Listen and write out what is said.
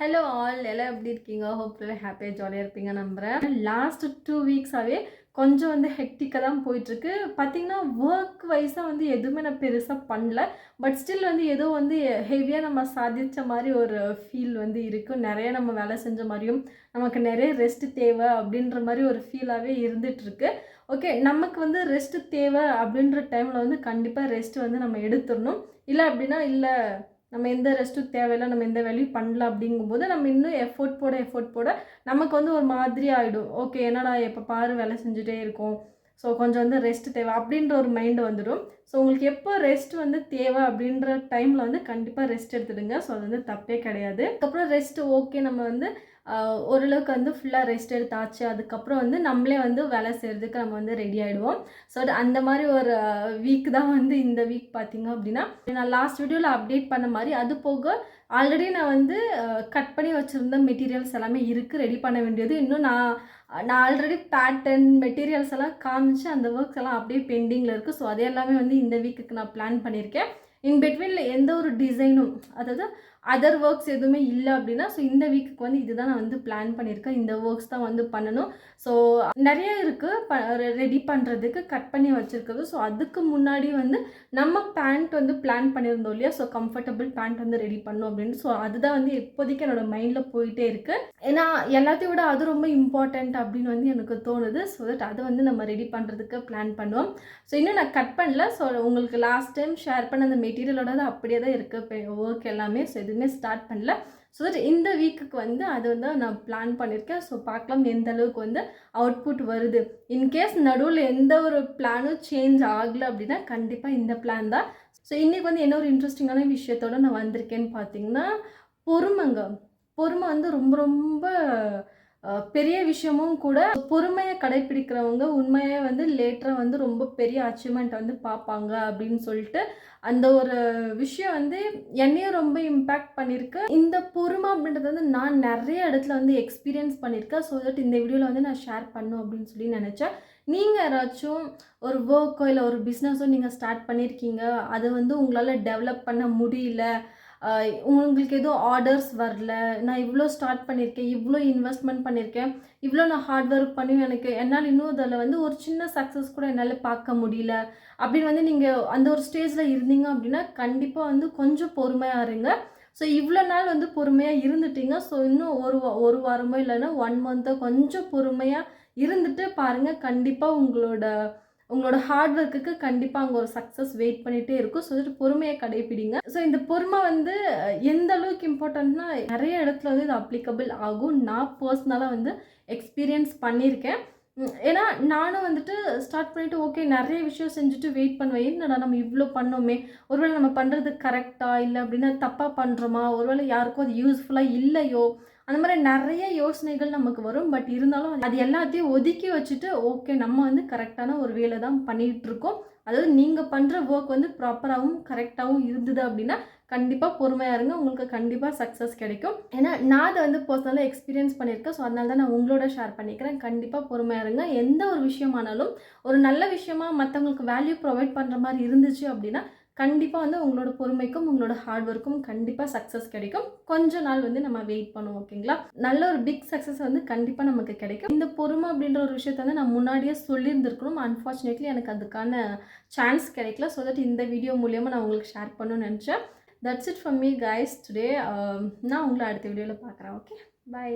Hello all எல்லாம் எப்படி இருக்கீங்க? ஹோப்ஃபுல்லி ஹாப்பியாக ஜாலியாக இருப்பீங்க நம்புகிறேன் லாஸ்ட் டூ வீக்ஸாகவே கொஞ்சம் வந்து ஹெக்டிக்காக தான் போயிட்டுருக்கு. பார்த்தீங்கன்னா ஒர்க் வைஸாக வந்து எதுவுமே நான் பெருசாக பண்ணல. பட் ஸ்டில் வந்து ஏதோ வந்து ஹெவியாக நம்ம சாதித்த மாதிரி ஒரு ஃபீல் வந்து இருக்குது நிறைய நம்ம வேலை செஞ்ச மாதிரியும் நமக்கு நிறைய ரெஸ்ட் தேவை அப்படின்ற மாதிரி ஒரு ஃபீலாகவே இருந்துகிட்ருக்கு ஓகே நமக்கு வந்து ரெஸ்ட் தேவை அப்படின்ற டைமில் வந்து கண்டிப்பாக ரெஸ்ட் வந்து நம்ம எடுத்துடணும். இல்லை அப்படின்னா இல்லை நம்ம எந்த ரெஸ்ட்டும் தேவையில்லை நம்ம எந்த வேலையும் பண்ணல அப்படிங்கும்போது நம்ம இன்னும் எஃபோர்ட் போட எஃபோர்ட் போட நமக்கு வந்து ஒரு மாதிரி ஆகிடும் ஓகே என்னடா எப்போ பாரு வேலை செஞ்சுட்டே இருக்கோம். ஸோ கொஞ்சம் வந்து ரெஸ்ட் தேவை அப்படின்ற ஒரு மைண்டு வந்துடும். ஸோ உங்களுக்கு எப்போ ரெஸ்ட் வந்து தேவை அப்படின்ற டைமில் வந்து கண்டிப்பாக ரெஸ்ட் எடுத்துடுங்க. ஸோ அது வந்து தப்பே கிடையாது. அதுக்கப்புறம் ரெஸ்ட் ஓகே நம்ம வந்து ஓரளவுக்கு வந்து ஃபுல்லாக ரெஸ்ட் எடுத்தாச்சு அதுக்கப்புறம் வந்து நம்மளே வந்து வேலை செய்கிறதுக்கு நம்ம வந்து ரெடி ஆகிடுவோம் ஸோ அந்த மாதிரி ஒரு வீக் தான் வந்து இந்த வீக் பார்த்திங்க அப்படின்னா. நான் லாஸ்ட் வீடியோவில் அப்டேட் பண்ண மாதிரி அது போக ஆல்ரெடி நான் வந்து கட் பண்ணி வச்சுருந்த மெட்டீரியல்ஸ் எல்லாமே இருக்குது ரெடி பண்ண வேண்டியது. இன்னும் நான் நான் ஆல்ரெடி பேட்டர்ன் மெட்டீரியல்ஸ் எல்லாம் காமிச்சு அந்த ஒர்க்ஸ் எல்லாம் அப்படியே பெண்டிங்கில் இருக்குது ஸோ அது எல்லாமே வந்து இந்த வீக்குக்கு நான் பிளான் பண்ணியிருக்கேன். இன் பிட்வீனில் எந்த ஒரு டிசைனும் அதாவது அதர் ஒர்க்ஸ் எதுவுமே இல்லை அப்படின்னா ஸோ இந்த வீக்குக்கு வந்து இதுதான் நான் வந்து பிளான் பண்ணியிருக்கேன். இந்த ஒர்க்ஸ் தான் வந்து பண்ணணும். ஸோ நிறைய இருக்குது ப ரெடி பண்ணுறதுக்கு கட் பண்ணி வச்சுருக்கிறது. ஸோ அதுக்கு முன்னாடி வந்து நம்ம பேண்ட் வந்து பிளான் பண்ணியிருந்தோம் இல்லையா? ஸோ கம்ஃபர்டபுள் பேண்ட் வந்து ரெடி பண்ணும் அப்படின்னு. ஸோ அதுதான் வந்து இப்போதைக்கு என்னோட மைண்டில் போயிட்டே இருக்குது ஏன்னா எல்லாத்தையும் விட அது ரொம்ப இம்பார்ட்டண்ட் அப்படின்னு வந்து எனக்கு தோணுது. ஸோ தட் அதை வந்து நம்ம ரெடி பண்ணுறதுக்கு பிளான் பண்ணுவோம். ஸோ இன்னும் நான் கட் பண்ணல. ஸோ உங்களுக்கு லாஸ்ட் டைம் ஷேர் பண்ண அந்த மெட்டீரியலோட தான் அப்படியே தான் இருக்குது ஒர்க் எல்லாமே. ஸோ எதுவுமே ஸ்டார்ட் பண்ணல. ஸோ தட் இந்த வீக்குக்கு வந்து அது வந்து நான் பிளான் பண்ணியிருக்கேன் ஸோ பார்க்கலாம் எந்த அளவுக்கு வந்து அவுட்புட் வருது. இன்கேஸ் நடுவில் எந்த ஒரு பிளானும் சேஞ்ச் ஆகலை அப்படின்னா கண்டிப்பாக இந்த பிளான் தான். ஸோ இன்றைக்கி வந்து என்ன ஒரு இன்ட்ரெஸ்டிங்கான விஷயத்தோட நான் வந்திருக்கேன்னு பார்த்தீங்கன்னா பொறுமைங்க. பொறுமை வந்து ரொம்ப ரொம்ப பெரிய விஷயமும் கூட பொறுமையை கடைப்பிடிக்கிறவங்க உண்மையை வந்து லேட்டராக வந்து ரொம்ப பெரிய அச்சீவ்மெண்ட் வந்து பார்ப்பாங்க அப்படின்னு சொல்லிட்டு அந்த ஒரு விஷயம் வந்து என்னையும் ரொம்ப இம்பேக்ட் பண்ணியிருக்கு. இந்த பொறுமை அப்படின்றது வந்து நான் நிறைய இடத்துல வந்து எக்ஸ்பீரியன்ஸ் பண்ணியிருக்கேன். ஸோ தட் இந்த வீடியோவில் வந்து நான் ஷேர் பண்ணும் அப்படின்னு சொல்லி நினச்சேன். நீங்கள் யாராச்சும் ஒரு ஒர்க்கோ இல்லை ஒரு பிஸ்னஸோ நீங்கள் ஸ்டார்ட் பண்ணியிருக்கீங்க அதை வந்து உங்களால் டெவலப் பண்ண முடியல உங்களுக்கு எதுவும் ஆர்டர்ஸ் வரல நான் இவ்வளோ ஸ்டார்ட் பண்ணியிருக்கேன் இவ்வளோ இன்வெஸ்ட்மெண்ட் பண்ணியிருக்கேன் இவ்வளோ நான் ஹார்ட் ஒர்க் பண்ணி எனக்கு என்னால் இன்னும் அதில் வந்து ஒரு சின்ன சக்ஸஸ் கூட என்னால் பார்க்க முடியல. அப்படின்னு வந்து நீங்கள் அந்த ஒரு ஸ்டேஜில் இருந்தீங்க அப்படின்னா கண்டிப்பாக வந்து கொஞ்சம் பொறுமையாக இருங்க. ஸோ இவ்வளோ நாள் வந்து பொறுமையாக இருந்துட்டீங்க. ஸோ இன்னும் ஒரு வா- ஒரு வாரமோ இல்லைன்னா ஒன் மந்த்தோ கொஞ்சம் பொறுமையாக இருந்துட்டு பாருங்கள் கண்டிப்பாக உங்களோட உங்களோட ஹார்ட் ஒர்க்குக்கு கண்டிப்பாக அங்கே ஒரு சக்ஸஸ் வெயிட் பண்ணிகிட்டே இருக்கும். ஸோ வந்துட்டு பொறுமையை கடைப்பிடிங்க. ஸோ இந்த பொறுமை வந்து எந்த அளவுக்கு இம்பார்ட்டன்ட்னா நிறைய இடத்துல வந்து இது அப்ளிகபிள் ஆகும். நான் பர்சனலாக வந்து எக்ஸ்பீரியன்ஸ் பண்ணியிருக்கேன். ஏன்னா நானும் வந்துட்டு ஸ்டார்ட் பண்ணிவிட்டு ஓகே நிறைய விஷயம் செஞ்சுட்டு வெயிட் பண்ணுவேன். என்னடா நம்ம இவ்வளோ பண்ணோமே? ஒருவேளை நம்ம பண்ணுறது கரெக்டாக இல்லை அப்படின்னா தப்பாக பண்ணுறோமா ஒருவேளை யாருக்கும் அது யூஸ்ஃபுல்லாக இல்லையோ? அந்த மாதிரி நிறைய யோசனைகள் நமக்கு வரும். பட் இருந்தாலும் அது எல்லாத்தையும் ஒதுக்கி வச்சுட்டு ஓகே நம்ம வந்து கரெக்டான ஒரு வேலை தான் பண்ணிகிட்ருக்கோம் அதாவது நீங்கள் பண்ணுற ஒர்க் வந்து ப்ராப்பராகவும் கரெக்டாகவும் இருந்தது அப்படின்னா கண்டிப்பாக பொறுமையாக இருங்க. உங்களுக்கு கண்டிப்பாக சக்ஸஸ் கிடைக்கும். ஏன்னா நான் அதை வந்து பர்சனலாக எக்ஸ்பீரியன்ஸ் பண்ணியிருக்கேன். ஸோ அதனால தான் நான் உங்களோட ஷேர் பண்ணிக்கிறேன். கண்டிப்பாக பொறுமையாக இருங்க. எந்த ஒரு விஷயமானாலும் ஒரு நல்ல விஷயமா மற்றவங்களுக்கு வேல்யூ ப்ரொவைட் பண்ணுற மாதிரி இருந்துச்சு அப்படின்னா கண்டிப்பாக வந்து உங்களோட பொறுமைக்கும் உங்களோட ஹார்ட் ஒர்க்கும் கண்டிப்பாக சக்ஸஸ் கிடைக்கும். கொஞ்ச நாள் வந்து நம்ம வெயிட் பண்ணுவோம் ஓகேங்களா நல்ல ஒரு பிக் சக்ஸஸ் வந்து கண்டிப்பாக நமக்கு கிடைக்கும். இந்த பொறுமை அப்படின்ற ஒரு விஷயத்த வந்து நான் முன்னாடியே சொல்லியிருந்திருக்கணும். அன்ஃபார்ச்சுனேட்லி எனக்கு அதுக்கான சான்ஸ் கிடைக்கல. ஸோ தட் இந்த வீடியோ மூலியமாக நான் உங்களுக்கு ஷேர் பண்ணணும்னு நினச்சேன். That's it for me guys today நான் உங்களை அடுத்த வீடியோவில் பார்க்குறேன் ஓகே பை